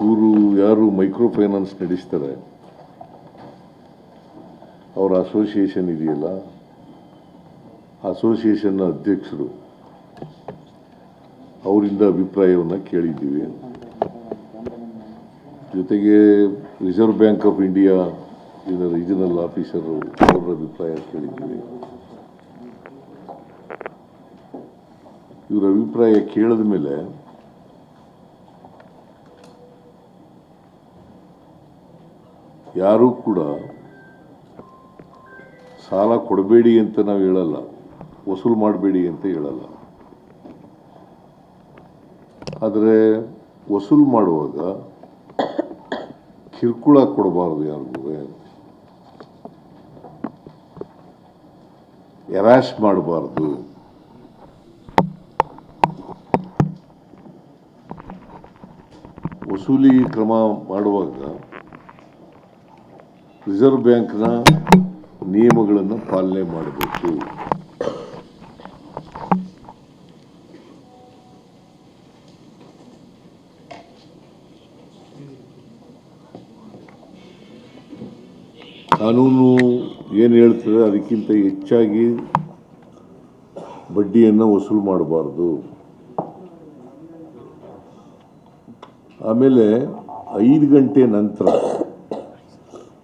ಇವರು ಯಾರು micro finance ನಡೆಸ್ತಾರೆ? ಅವರ ಅಸೋಸಿಯೇಷನ್ ಇದೆಯಲ್ಲ? ಅಸೋಸಿಯೇಷನ್ನ ಅಧ್ಯಕ್ಷರು. ಅವರಿಂದ ಅಭಿಪ್ರಾಯವನ್ನು ಕೇಳಿದ್ದೀವಿ. ಜೊತೆಗೆ ರಿಸರ್ವ್ ಬ್ಯಾಂಕ್ ಆಫ್ ಇಂಡಿಯಾ ಇದರ ರೀಜನಲ್ ಆಫೀಸರು ಅವರ ಅಭಿಪ್ರಾಯ ಕೇಳಿದ್ದೀವಿ. ಇವರ ಅಭಿಪ್ರಾಯ ಕೇಳಿದ ಮೇಲೆ ಯಾರೂ ಕೂಡ ಸಾಲ ಕೊಡಬೇಡಿ ಅಂತ ನಾವು ಹೇಳಲ್ಲ, ವಸೂಲು ಮಾಡಬೇಡಿ ಅಂತ ಹೇಳಲ್ಲ. ಆದರೆ ವಸೂಲು ಮಾಡುವಾಗ ಕಿರುಕುಳ ಕೊಡಬಾರ್ದು ಯಾರಿಗೂ ಎರಾಶ್ ಮಾಡಬಾರ್ದು. ವಸೂಲಿ ಕ್ರಮ ಮಾಡುವಾಗ ರಿಸರ್ವ್ ಬ್ಯಾಂಕ್ನ ನಿಯಮಗಳನ್ನು ಪಾಲನೆ ಮಾಡಬೇಕು. ಕಾನೂನು ಏನು ಹೇಳ್ತದೆ ಅದಕ್ಕಿಂತ ಹೆಚ್ಚಾಗಿ ಬಡ್ಡಿಯನ್ನು ವಸೂಲು ಮಾಡಬಾರ್ದು. ಆಮೇಲೆ ಐದು ಗಂಟೆ ನಂತರ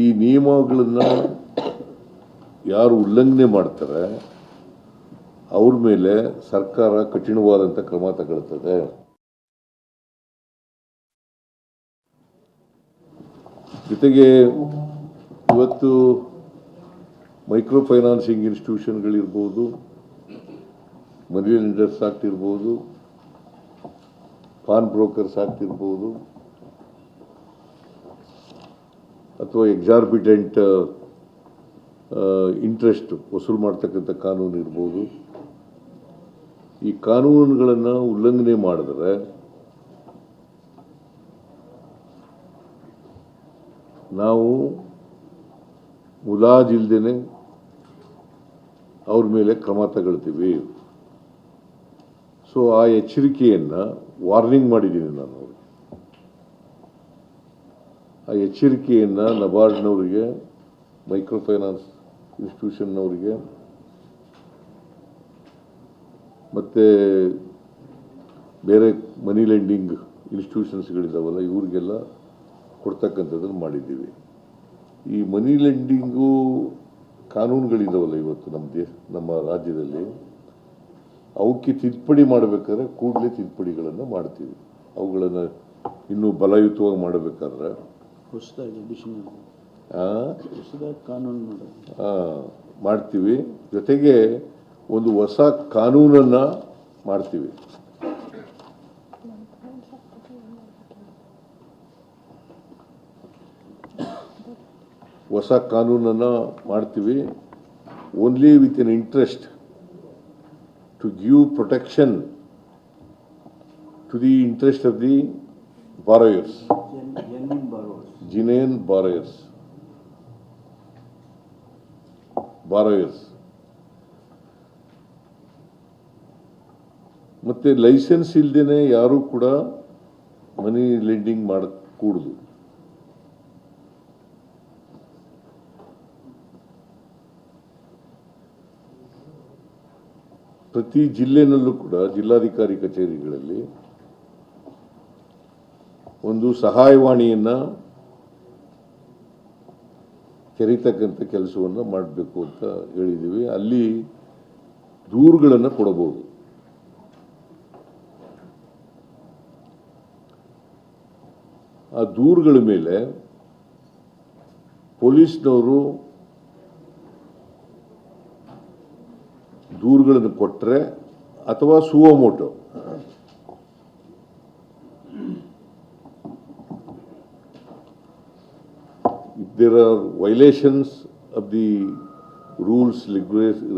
ಈ ನಿಯಮಗಳನ್ನು ಯಾರು ಉಲ್ಲಂಘನೆ ಮಾಡ್ತಾರೆ, ಅವ್ರ ಮೇಲೆ ಸರ್ಕಾರ ಕಠಿಣವಾದಂಥ ಕ್ರಮ ತಗೊಳ್ತದೆ. ಜೊತೆಗೆ ಇವತ್ತು ಮೈಕ್ರೋ ಫೈನಾನ್ಸಿಂಗ್ ಇನ್ಸ್ಟಿಟ್ಯೂಷನ್ಗಳಿರ್ಬೋದು, ಮನಿ ಲೆಂಡರ್ಸ್ ಆಗ್ತಿರ್ಬೋದು ಪಾನ್ ಬ್ರೋಕರ್ಸ್ ಆಗ್ತಿರ್ಬೋದು ಅಥವಾ ಎಕ್ಸಾರ್ಬಿಟೆಂಟ್ ಇಂಟ್ರೆಸ್ಟ್ ವಸೂಲು ಮಾಡ್ತಕ್ಕಂಥ ಕಾನೂನು ಇರ್ಬೋದು. ಈ ಕಾನೂನುಗಳನ್ನು ಉಲ್ಲಂಘನೆ ಮಾಡಿದ್ರೆ ನಾವು ಮುಲಾಜಿಲ್ದೇ ಅವ್ರ ಮೇಲೆ ಕ್ರಮ ತಗೊಳ್ತೀವಿ. ಸೊ ಆ ಎಚ್ಚರಿಕೆಯನ್ನು ವಾರ್ನಿಂಗ್ ಮಾಡಿದ್ದೀನಿ ನಾನು ಅವ್ರಿಗೆ. ಆ ಎಚ್ಚರಿಕೆಯನ್ನು ನಬಾರ್ಡ್ನವರಿಗೆ ಮೈಕ್ರೋ ಫೈನಾನ್ಸ್ ಇನ್ಸ್ಟಿಟ್ಯೂಷನ್ನವರಿಗೆ, ಮತ್ತು ಬೇರೆ ಮನಿ ಲೆಂಡಿಂಗ್ ಇನ್ಸ್ಟಿಟ್ಯೂಷನ್ಸ್ಗಳಿದ್ದಾವಲ್ಲ ಇವ್ರಿಗೆಲ್ಲ ಕೊಡ್ತಕ್ಕಂಥದ್ದನ್ನು ಮಾಡಿದ್ದೀವಿ. ಈ ಮನಿ ಲೆಂಡಿಂಗು ಕಾನೂನುಗಳಿದ್ದಾವಲ್ಲ ಇವತ್ತು ನಮ್ಮ ದೇಶ ನಮ್ಮ ರಾಜ್ಯದಲ್ಲಿ ಅವಕ್ಕೆ ತಿದ್ದುಪಡಿ ಮಾಡಬೇಕಾದ್ರೆ ಕೂಡಲೇ ತಿದ್ದುಪಡಿಗಳನ್ನು ಮಾಡ್ತೀವಿ. ಅವುಗಳನ್ನು ಇನ್ನೂ ಬಲಯುತವಾಗಿ ಮಾಡಬೇಕಾದ್ರೆ ಹೊಸದಾಗಿ ಅಡಿಷನ್ ಆ, ಹೊಸದಾಗಿ ಕಾನೂನು ಮಾಡೋದು ಆ, ಮಾಡ್ತೀವಿ. ಜೊತೆಗೆ ಒಂದು ಹೊಸ ಕಾನೂನನ್ನು ಮಾಡ್ತೀವಿ. ಹೊಸ ಕಾನೂನನ್ನು ಮಾಡ್ತೀವಿ. Only with an interest to give protection to the interest of the borrowers genuine borrowers borrowers ಮತ್ತೆ ಲೈಸೆನ್ಸ್ ಇಲ್ದೇನೆ ಯಾರು ಕೂಡ ಮನಿ ಲೆಂಡಿಂಗ್ ಮಾಡಕೂಡದು. ಪ್ರತಿ ಜಿಲ್ಲೆನಲ್ಲೂ ಕೂಡ ಜಿಲ್ಲಾಧಿಕಾರಿ ಕಚೇರಿಗಳಲ್ಲಿ ಒಂದು ಸಹಾಯವಾಣಿಯನ್ನ ತೆರೀತಕ್ಕಂಥ ಕೆಲಸವನ್ನು ಮಾಡಬೇಕು ಅಂತ ಹೇಳಿದ್ದೀವಿ ಅಲ್ಲಿ ದೂರುಗಳನ್ನು ಕೊಡಬಹುದು. ಆ ದೂರುಗಳ ಮೇಲೆ ಪೊಲೀಸ್ನವರು ದೂರುಗಳನ್ನು ಕೊಟ್ಟರೆ ಅಥವಾ suo motu there are violations of the rules,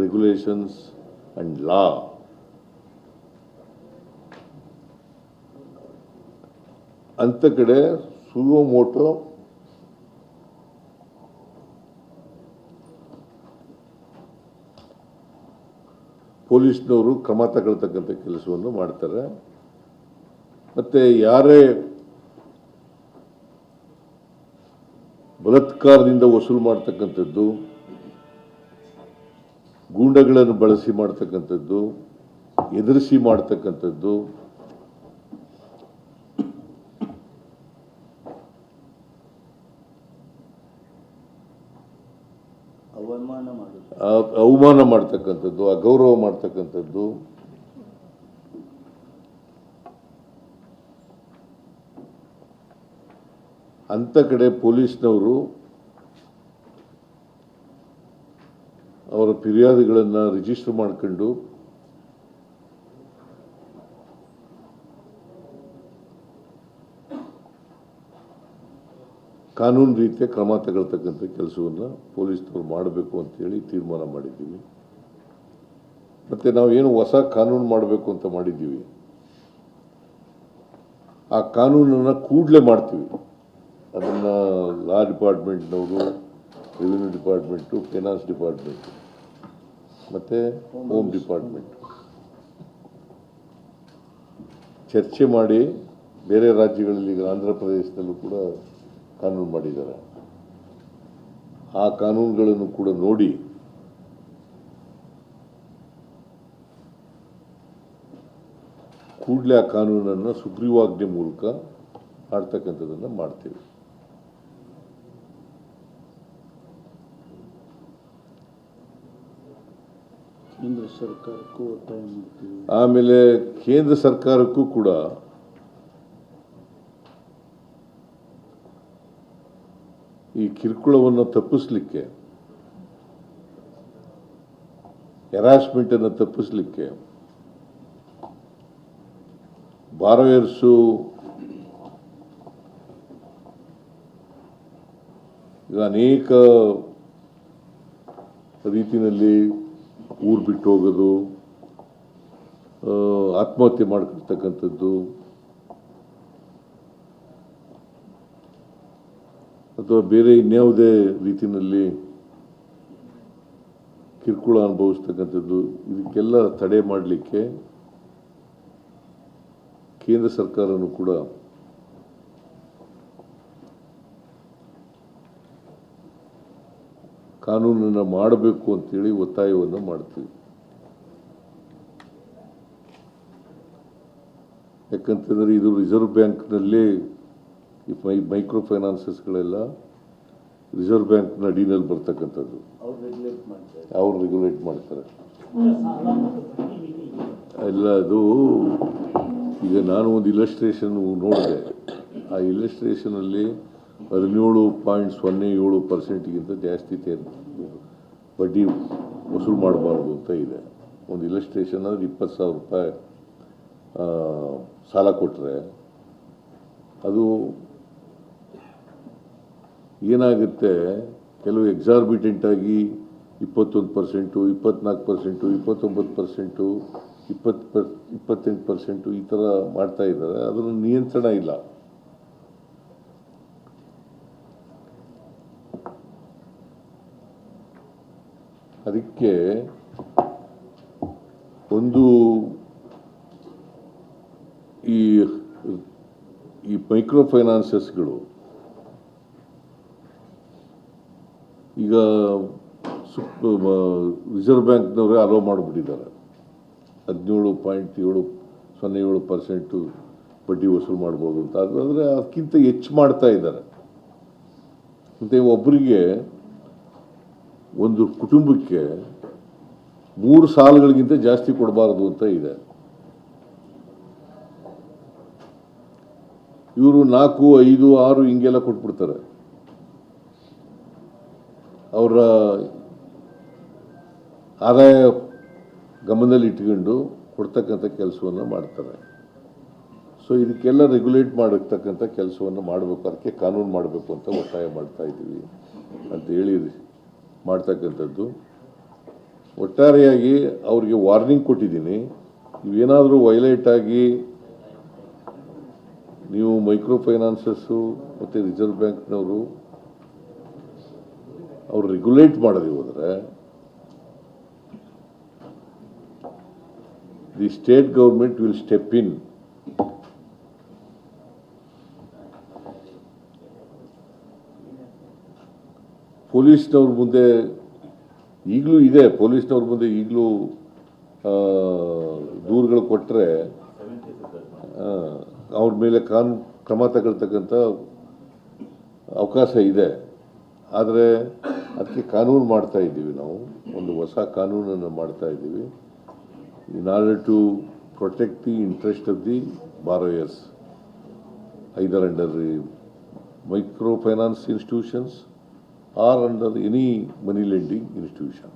regulations and law, ಅಂತ ಕಡೆ ಸುವೋಮೋಟೋ ಪೊಲೀಸ್ನವರು ಕ್ರಮ ತಗೊಳ್ತಕ್ಕಂಥ ಕೆಲಸವನ್ನು ಮಾಡ್ತಾರೆ ಮತ್ತು ಯಾರೇ ಬಲಾತ್ಕಾರದಿಂದ ವಸೂಲು ಮಾಡ್ತಕ್ಕಂಥದ್ದು ಗೂಂಡಗಳನ್ನು ಬಳಸಿ ಮಾಡ್ತಕ್ಕಂಥದ್ದು ಎದುರಿಸಿ ಮಾಡ್ತಕ್ಕಂಥದ್ದು ಅವಮಾನ ಮಾಡ್ತಕ್ಕಂಥದ್ದು ಅಗೌರವ ಮಾಡ್ತಕ್ಕಂಥದ್ದು ಅಂತ ಕಡೆ ಪೊಲೀಸ್ನವರು ಅವರ ಫಿರ್ಯಾದಿಗಳನ್ನು ರಿಜಿಸ್ಟರ್ ಮಾಡ್ಕೊಂಡು ಕಾನೂನು ರೀತಿಯ ಕ್ರಮ ತಗೊಳ್ತಕ್ಕಂಥ ಕೆಲಸವನ್ನು ಪೊಲೀಸ್ನವ್ರು ಮಾಡಬೇಕು ಅಂತೇಳಿ ತೀರ್ಮಾನ ಮಾಡಿದ್ದೀವಿ. ಮತ್ತು ನಾವು ಏನು ಹೊಸ ಕಾನೂನು ಮಾಡಬೇಕು ಅಂತ ಮಾಡಿದ್ದೀವಿ, ಆ ಕಾನೂನನ್ನು ಕೂಡಲೇ ಮಾಡ್ತೀವಿ. ಅದನ್ನು ಲಾ ಡಿಪಾರ್ಟ್ಮೆಂಟ್ನವರು ರೆವಿನ್ಯೂ ಡಿಪಾರ್ಟ್ಮೆಂಟು ಫೈನಾನ್ಸ್ ಡಿಪಾರ್ಟ್ಮೆಂಟು ಮತ್ತು ಹೋಮ್ ಡಿಪಾರ್ಟ್ಮೆಂಟ್ ಚರ್ಚೆ ಮಾಡಿ ಬೇರೆ ರಾಜ್ಯಗಳಲ್ಲಿ ಈಗ ಆಂಧ್ರ ಪ್ರದೇಶದಲ್ಲೂ ಕೂಡ ಕಾನೂನು ಮಾಡಿದ್ದಾರೆ. ಆ ಕಾನೂನುಗಳನ್ನು ಕೂಡ ನೋಡಿ ಕೂಡಲೇ ಆ ಕಾನೂನನ್ನು ಸುಗ್ರೀವಾಜ್ಞೆ ಮೂಲಕ ಮಾಡ್ತಕ್ಕಂಥದ್ದನ್ನು ಮಾಡ್ತೀವಿ. ಕೇಂದ್ರ ಸರ್ಕಾರಕ್ಕೂ ಒತ್ತಾಯ ಮಾಡ್ತೀವಿ. ಆಮೇಲೆ ಕೇಂದ್ರ ಸರ್ಕಾರಕ್ಕೂ ಕೂಡ ಈ ಕಿರುಕುಳವನ್ನು ತಪ್ಪಿಸ್ಲಿಕ್ಕೆ ಹೆರಾಸ್ಮೆಂಟ್ ಅನ್ನು ತಪ್ಪಿಸ್ಲಿಕ್ಕೆ ಬಾರವೇರ್ಸು ಈಗ ಅನೇಕ ರೀತಿಯಲ್ಲಿ ಊರು ಬಿಟ್ಟು ಹೋಗೋದು ಆತ್ಮಹತ್ಯೆ ಮಾಡ್ಕೊಳ್ತಕ್ಕಂಥದ್ದು ಅಥವಾ ಬೇರೆ ಇನ್ಯಾವುದೇ ರೀತಿಯಲ್ಲಿ ಕಿರುಕುಳ ಅನುಭವಿಸ್ತಕ್ಕಂಥದ್ದು, ಇದಕ್ಕೆಲ್ಲ ತಡೆ ಮಾಡಲಿಕ್ಕೆ ಕೇಂದ್ರ ಸರ್ಕಾರನೂ ಕೂಡ ಕಾನೂನನ್ನು ಮಾಡಬೇಕು ಅಂತೇಳಿ ಒತ್ತಾಯವನ್ನು ಮಾಡ್ತೀವಿ. ಯಾಕಂತಂದರೆ ಇದು ರಿಸರ್ವ್ ಬ್ಯಾಂಕ್ನಲ್ಲೇ ಈ ಮೈ ಮೈಕ್ರೋ ಫೈನಾನ್ಸಸ್ಗಳೆಲ್ಲ ರಿಸರ್ವ್ ಬ್ಯಾಂಕ್ನ ಅಡಿನಲ್ಲಿ ಬರ್ತಕ್ಕಂಥದ್ದು. ಅವ್ರು ರೆಗ್ಯುಲೇಟ್ ಮಾಡ್ತಾರೆ. ಎಲ್ಲ ಅದು ಈಗ ನಾನು ಒಂದು ಇಲಸ್ಟ್ರೇಷನ್ ನೋಡಿದೆ. ಆ ಇಲಸ್ಟ್ರೇಷನಲ್ಲಿ ಹದಿನೇಳು ಪಾಯಿಂಟ್ ಸೊನ್ನೆ ಏಳು ಪರ್ಸೆಂಟ್ಗಿಂತ ಜಾಸ್ತಿ ಬಡ್ಡಿ ವಸೂಲು ಮಾಡಬಾರ್ದು ಅಂತ ಇದೆ. ಒಂದು ಇಲಸ್ಟ್ರೇಷನ್ ಅಂದರೆ ಇಪ್ಪತ್ತು ಸಾವಿರ ರೂಪಾಯಿ ಸಾಲ ಕೊಟ್ಟರೆ ಅದು ಏನಾಗುತ್ತೆ? ಕೆಲವು ಎಕ್ಸಾರ್ಬಿಟೆಂಟಾಗಿ ಇಪ್ಪತ್ತೊಂದು ಪರ್ಸೆಂಟು, ಇಪ್ಪತ್ನಾಲ್ಕು ಪರ್ಸೆಂಟು, ಇಪ್ಪತ್ತೊಂಬತ್ತು ಪರ್ಸೆಂಟು, ಇಪ್ಪತ್ತು ಪರ್, ಇಪ್ಪತ್ತೆಂಟು ಪರ್ಸೆಂಟು ಈ ಥರ ಮಾಡ್ತಾ ಇದ್ದಾರೆ. ಅದರ ನಿಯಂತ್ರಣ ಇಲ್ಲ. ಅದಕ್ಕೆ ಒಂದು ಈ ಈ ಮೈಕ್ರೋ ಫೈನಾನ್ಸಸ್ಗಳು ಈಗ ರಿಸರ್ವ್ ಬ್ಯಾಂಕ್ನವರೇ ಅಲೋ ಮಾಡಿಬಿಟ್ಟಿದ್ದಾರೆ. ಹದಿನೇಳು ಪಾಯಿಂಟ್ ಏಳು, ಸೊನ್ನೆ ಏಳು ಪರ್ಸೆಂಟು ಬಡ್ಡಿ ವಸೂಲು ಮಾಡ್ಬೋದು ಅಂತ. ಅಂದರೆ ಅದಕ್ಕಿಂತ ಹೆಚ್ಚು ಮಾಡ್ತಾ ಇದ್ದಾರೆ. ಮತ್ತು ಒಬ್ಬರಿಗೆ ಒಂದು ಕುಟುಂಬಕ್ಕೆ ಮೂರು ಸಾಲುಗಳಿಗಿಂತ ಜಾಸ್ತಿ ಕೊಡಬಾರದು ಅಂತ ಇದೆ. ಇವರು ನಾಲ್ಕು, ಐದು, ಆರು ಹಿಂಗೆಲ್ಲ ಕೊಟ್ಬಿಡ್ತಾರೆ. ಅವರ ಆದಾಯ ಗಮನದಲ್ಲಿ ಇಟ್ಕೊಂಡು ಕೊಡ್ತಕ್ಕಂಥ ಕೆಲಸವನ್ನು ಮಾಡ್ತಾರೆ. ಸೊ ಇದಕ್ಕೆಲ್ಲ ರೆಗ್ಯುಲೇಟ್ ಮಾಡತಕ್ಕಂಥ ಕೆಲಸವನ್ನು ಮಾಡಬೇಕು, ಅದಕ್ಕೆ ಕಾನೂನು ಮಾಡಬೇಕು ಅಂತ ಒತ್ತಾಯ ಮಾಡ್ತಾ ಇದ್ದೀವಿ ಅಂತ ಹೇಳಿ ಮಾಡ್ತಕ್ಕಂಥದ್ದು. ಒಟ್ಟಾರೆಯಾಗಿ ಅವ್ರಿಗೆ ವಾರ್ನಿಂಗ್ ಕೊಟ್ಟಿದ್ದೀನಿ. ಇವೇನಾದರೂ ವೈಲೇಟ್ ಆಗಿ ನೀವು ಮೈಕ್ರೋ ಫೈನಾನ್ಸಸ್ಸು ಮತ್ತು ರಿಸರ್ವ್ ಬ್ಯಾಂಕ್ನವರು ಅವ್ರು ರೆಗ್ಯುಲೇಟ್ ಮಾಡದೆ ಹೋದರೆ the state government will step in ಪೊಲೀಸ್ನವ್ರ ಮುಂದೆ ಈಗಲೂ ಇದೆ, ಪೊಲೀಸ್ನವ್ರ ಮುಂದೆ ಈಗಲೂ ದೂರುಗಳು ಕೊಟ್ಟರೆ ಅವ್ರ ಮೇಲೆ ಕಾನ್, ಕ್ರಮ ತಗೊಳ್ತಕ್ಕಂಥ ಅವಕಾಶ ಇದೆ. ಆದರೆ ಅದಕ್ಕೆ ಕಾನೂನು ಮಾಡ್ತಾ ಇದ್ದೀವಿ ನಾವು. ಒಂದು ಹೊಸ ಕಾನೂನನ್ನು ಮಾಡ್ತಾ ಇದ್ದೀವಿ. In order to protect the interest of the borrowers either under micro finance institutions or under any money lending institution